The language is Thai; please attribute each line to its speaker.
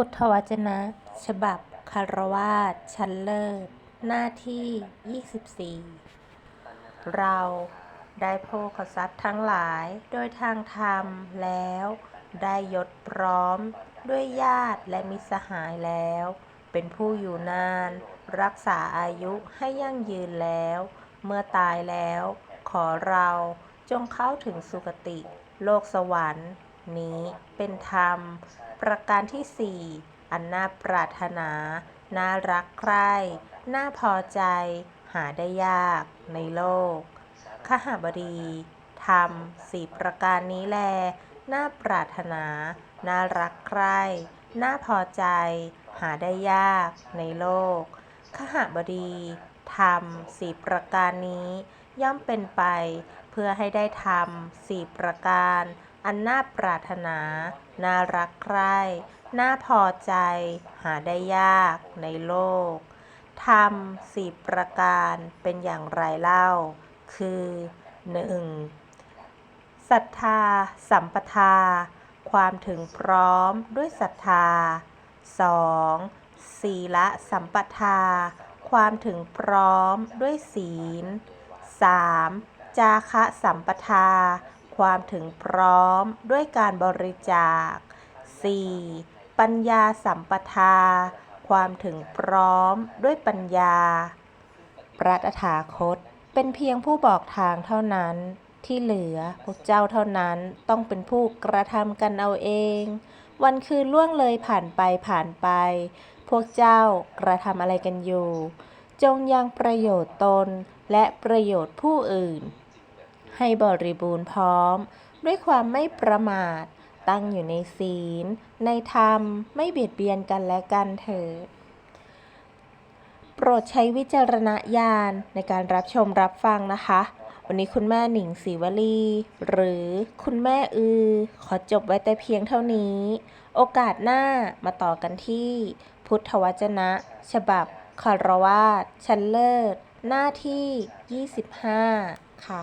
Speaker 1: พุทธวจนะ ฉบับคารวาสชั้นเลิศ หน้าที่ 24 เราได้โภคทรัพย์ทั้งหลายโดยทางธรรมแล้ว ได้ยศพร้อมด้วยญาติและมิสหายแล้ว เป็นผู้อยู่นาน รักษาอายุให้ยั่งยืนแล้ว เมื่อตายแล้ว ขอเราจงเข้าถึงสุคติ โลกสวรรค์ นี้เป็นธรรม ประการที่สี่อันน่าปรารถนา น่ารักใคร่น่าพอใจ หาได้ยากในโลกขหบดีธรรมสี่ประการนี้แล น่าปรารถนา น่ารักใคร่น่าพอใจ หาได้ยากในโลกขหบดีธรรมสี่ประการนี้ ย่อมเป็นไป เพื่อให้ได้ธรรมสี่ประการ อันน่าปรารถนา น่ารักใคร่น่าพอใจ หาได้ยากในโลกธรรมสี่ประการเป็นอย่างไรเล่า คือ 1. ศรัทธา สัมปทา ความถึงพร้อมด้วยศรัทธา 2. ศีละสัมปทา ความถึงพร้อมด้วยศีล 3. จาคะสัมปทา ความถึงพร้อมด้วยการบริจาค 4. ปัญญาสัมปทา ความถึงพร้อมด้วยปัญญา พระตถาคตเป็นเพียงผู้บอกทางเท่านั้นที่เหลือพวกเจ้าเท่านั้นต้องเป็นผู้กระทำกันเอาเอง วันคืนล่วงเลยผ่านไปผ่านไป พวกเจ้ากระทำอะไรกันอยู่ จงยังประโยชน์ตนและประโยชน์ผู้อื่น ให้บริบูรณ์พร้อม ด้วยความไม่ประมาท ตั้งอยู่ในศีล ในธรรมไม่เบียดเบียนกันและกันเถิดโปรดใช้วิจารณญาณในการรับชมรับฟังนะคะ วันนี้คุณแม่หนิงศรีวลี หรือคุณแม่อือ ขอจบไว้แต่เพียงเท่านี้ โอกาสหน้ามาต่อกันที่ พุทธวจนะ ฉบับ คารวาสชั้นเลิศ หน้าที่ 25 ค่ะ